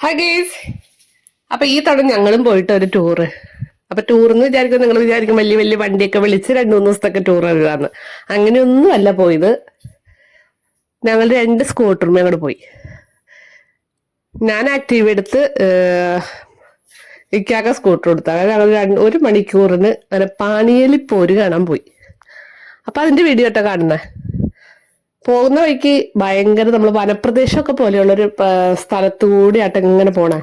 Hi guys അപ്പൊ ഈ തവണ ഞങ്ങളും പോയിട്ട് ഒരു ടൂറ് അപ്പൊ ടൂർ എന്ന് വിചാരിക്കും നിങ്ങൾ വിചാരിക്കും വലിയ വലിയ വണ്ടിയൊക്കെ വിളിച്ച് രണ്ടു മൂന്ന് ദിവസത്തൊക്കെ ടൂർ വരികയാണ് അങ്ങനെയൊന്നും അല്ല പോയത്. ഞങ്ങൾ രണ്ട് സ്കൂട്ടറും അങ്ങോട്ട് പോയി. ഞാൻ ആക്റ്റീവ് എടുത്ത് ഇക്കാക്ക സ്കൂട്ടർ കൊടുത്തു. അങ്ങനെ ഞങ്ങൾ രണ്ട് ഒരു മണിക്കൂറിന് അങ്ങനെ പാനീയലിപ്പോര് പോര് കാണാൻ പോയി. അപ്പൊ അതിന്റെ വീഡിയോ കാണുന്നേ. പോകുന്ന വഴിക്ക് ഭയങ്കര നമ്മൾ വനപ്രദേശമൊക്കെ പോലെയുള്ളൊരു സ്ഥലത്തു കൂടി ആട്ടെ ഇങ്ങനെ പോണേ.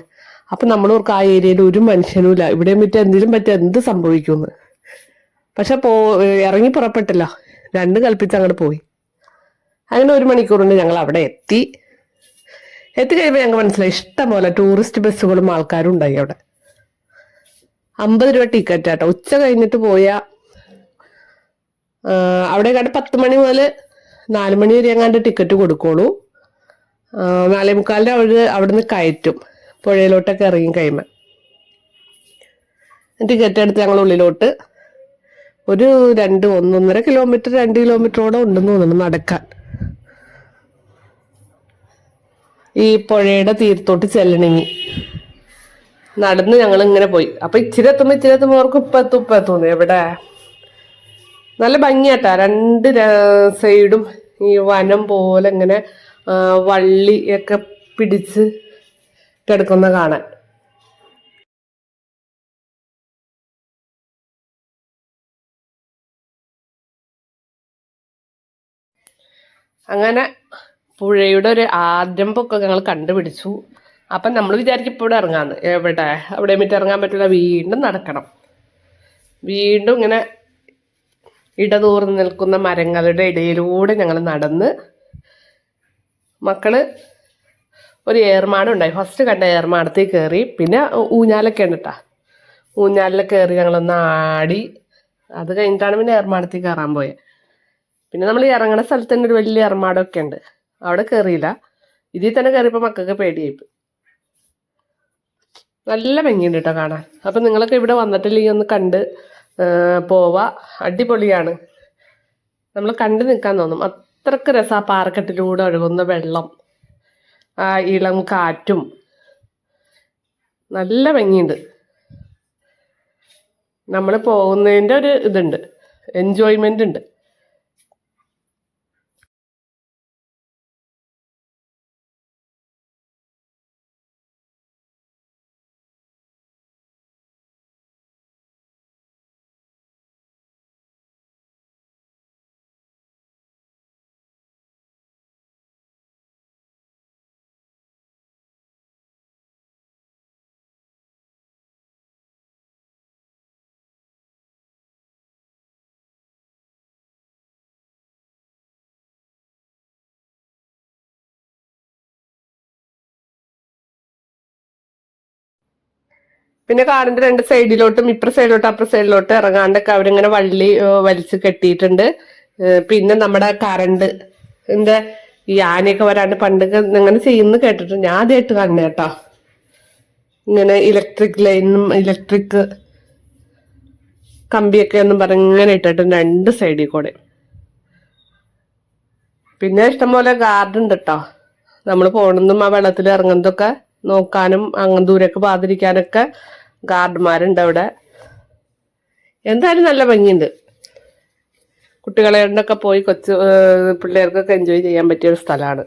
അപ്പൊ നമ്മൾ ഓർക്ക് ആ ഏരിയയിൽ ഒരു മനുഷ്യനും ഇല്ല. ഇവിടെ എന്തിനും പറ്റിയ എന്ത് സംഭവിക്കുമെന്ന്. പക്ഷെ പോ ഇറങ്ങി പുറപ്പെട്ടില്ല. രണ്ട് കൽപ്പിച്ച് അങ്ങോട്ട് പോയി. അങ്ങനെ ഒരു മണിക്കൂറുണ്ട് ഞങ്ങൾ അവിടെ എത്തി. എത്തി കഴിയുമ്പോൾ ഞങ്ങൾ മനസ്സിലായി. ഇഷ്ടം പോലെ ടൂറിസ്റ്റ് ബസ്സുകളും ആൾക്കാരും ഉണ്ടായി അവിടെ. അമ്പത് രൂപ ടിക്കറ്റ് ആട്ടോ ഉച്ച കഴിഞ്ഞിട്ട് പോയ അവിടെ കണ്ട് പത്ത് മണി മുതൽ നാല് മണി വരെ എങ്ങാണ്ട് ടിക്കറ്റ് കൊടുക്കുള്ളൂ. നാലേ മുക്കാലിന്റെ അവർ അവിടുന്ന് കയറ്റും. പുഴയിലോട്ടൊക്കെ ഇറങ്ങി കഴിയുമ്പോൾ ടിക്കറ്റ് എടുത്ത് ഞങ്ങൾ ഉള്ളിലോട്ട് ഒരു രണ്ട് ഒന്നൊന്നര കിലോമീറ്റർ രണ്ട് കിലോമീറ്ററോടെ ഉണ്ടെന്ന് തോന്നുന്നു നടക്കാൻ. ഈ പുഴയുടെ തീരത്തോട്ട് ചെല്ലണമെങ്കിൽ നടന്ന് ഞങ്ങൾ ഇങ്ങനെ പോയി. അപ്പൊ ഇച്ചിരി എത്തുമ്പോ ഇച്ചിരി എത്തുമ്പോൾ അവർക്ക് ഉപ്പ എത്തും ഉപ്പ എത്തുന്നു എവിടെ? നല്ല ഭംഗിയാട്ടാ. രണ്ട് സൈഡും ഈ വനം പോലെ ഇങ്ങനെ വള്ളി ഒക്കെ പിടിച്ച് കിടക്കുന്ന കാണാൻ. അങ്ങനെ പുഴയുടെ ഒരു ആരംഭമൊക്കെ ഞങ്ങൾ കണ്ടുപിടിച്ചു. അപ്പം നമ്മൾ വിചാരിക്കും ഇപ്പോൾ ഇവിടെ ഇറങ്ങാന്ന് എവിടെ? അവിടെ മറ്റേ ഇറങ്ങാൻ പറ്റില്ല. വീണ്ടും നടക്കണം. വീണ്ടും ഇങ്ങനെ ഇടതൂർന്ന് നിൽക്കുന്ന മരങ്ങളുടെ ഇടയിലൂടെ ഞങ്ങൾ നടന്ന് മക്കൾ ഒരു ഏർമാടുണ്ടായി ഫസ്റ്റ് കണ്ട ഏർമാടത്തിൽ കയറി പിന്നെ ഊഞ്ഞാലൊക്കെ ഉണ്ട് കേട്ടോ ഊഞ്ഞാലിൽ കയറി ഞങ്ങളൊന്ന് ആടി അത് കഴിഞ്ഞിട്ടാണ് പിന്നെ ഏർമാടത്തിൽ കയറാൻ പോയത് പിന്നെ നമ്മൾ ഇറങ്ങണ സ്ഥലത്ത് തന്നെ ഒരു വലിയ ഏർമാടമൊക്കെ ഉണ്ട്. അവിടെ കയറിയില്ല ഇതിൽ തന്നെ കയറിയപ്പോൾ മക്കൾക്ക് പേടിയായിപ്പോയി നല്ല ഭംഗിയുണ്ട് കേട്ടോ കാണാൻ. അപ്പം നിങ്ങളൊക്കെ ഇവിടെ വന്നിട്ടില്ലെങ്കിൽ ഒന്ന് കണ്ട് ആ, പോവാ അടിപൊളിയാണ്. നമ്മൾ കണ്ടു നിൽക്കാൻ തോന്നും. അത്രയ്ക്ക് രസം ആ പാറക്കെട്ടിലൂടെ ഒഴുകുന്ന വെള്ളം. ആ ഇളം കാറ്റും. നല്ല ഭംഗിയുണ്ട്. നമ്മൾ പോകുന്നതിന്റെ ഒരു ഇതുണ്ട്. എൻജോയ്മെന്റ് ഉണ്ട്. പിന്നെ കാറിന്റെ രണ്ട് സൈഡിലോട്ടും ഇപ്പുറ സൈഡിലോട്ടും അപ്പുറ സൈഡിലോട്ടും ഇറങ്ങാണ്ടൊക്കെ അവരിങ്ങനെ വള്ളി വലിച്ചു കെട്ടിയിട്ടുണ്ട്. പിന്നെ നമ്മുടെ കറണ്ട് എന്താ ഈ ആനയൊക്കെ വരാണ്ട് പണ്ടൊക്കെ ഇങ്ങനെ ചെയ്യുന്നു കേട്ടിട്ടുണ്ട്. ഞാൻ ആദ്യമായിട്ട് കാണുന്ന കേട്ടോ. ഇങ്ങനെ ഇലക്ട്രിക് ലൈനും ഇലക്ട്രിക് കമ്പിയൊക്കെ ഒന്നും പറഞ്ഞ് ഇങ്ങനെ ഇട്ടിട്ടുണ്ട് രണ്ട് സൈഡിൽ കൂടെ. പിന്നെ ഇഷ്ടംപോലെ ഗാർഡൻ ഉണ്ട് കേട്ടോ. നമ്മൾ പോണതും ആ വെള്ളത്തിൽ ഇറങ്ങുന്നതൊക്കെ നോക്കാനും അങ്ങനെ ദൂരൊക്കെ പാതിരിക്കാനൊക്കെ ഗാർഡന്മാരുണ്ട് അവിടെ. എന്തായാലും നല്ല ഭംഗിയുണ്ട്. കുട്ടികളെ കൊണ്ടൊക്കെ പോയി കൊച്ചു പിള്ളേർക്കൊക്കെ എൻജോയ് ചെയ്യാൻ പറ്റിയ ഒരു സ്ഥലമാണ്.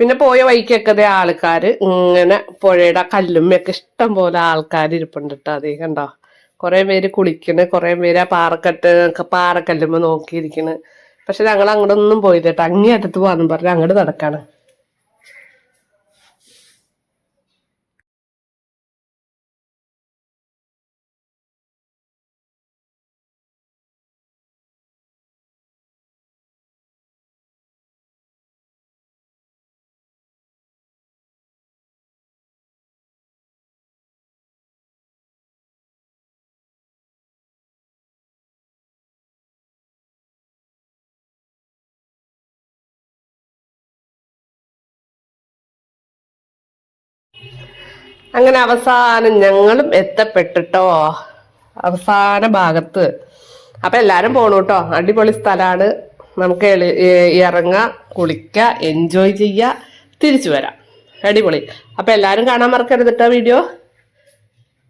പിന്നെ പോയ വഴിക്കൊക്കെ ദേ ആൾക്കാർ ഇങ്ങനെ പുഴയുടെ കല്ലുമ്മയൊക്കെ ഇഷ്ടം പോലെ ആൾക്കാർ ഇരിപ്പുണ്ട് കേട്ടോ അതേ കണ്ടോ? കുറെ പേര് കുളിക്കണ് കുറെ പേര് ആ പാറക്കെട്ട് പാറക്കല്ലുമ്മ നോക്കിയിരിക്കണ്. പക്ഷെ ഞങ്ങൾ അങ്ങോട്ടൊന്നും പോയില്ല കേട്ടോ അങ്ങേ അറ്റത്ത് പോകാന്നും പറഞ്ഞ് അങ്ങോട്ട് നടക്കാണ്. അങ്ങനെ അവസാനം ഞങ്ങളും എത്തപ്പെട്ടിട്ടോ. അവസാന ഭാഗത്ത്. അപ്പൊ എല്ലാരും പോണു കേട്ടോ അടിപൊളി സ്ഥലമാണ് നമുക്ക് ഇറങ്ങ കുളിക്ക എൻജോയ് ചെയ്യാ തിരിച്ചു വരാം. അടിപൊളി. അപ്പൊ എല്ലാരും കാണാൻ മറക്കരുത് കേട്ടോ വീഡിയോ.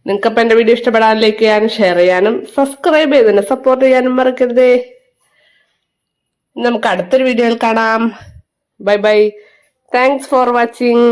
നിങ്ങൾക്കപ്പം എന്റെ വീഡിയോ ഇഷ്ടപ്പെടാൻ ലൈക്ക് ചെയ്യാനും ഷെയർ ചെയ്യാനും സബ്സ്ക്രൈബ് ചെയ്തതിന് സപ്പോർട്ട് ചെയ്യാനും മറക്കരുതേ. നമുക്ക് അടുത്തൊരു വീഡിയോയിൽ കാണാം. Bye bye thanks for watching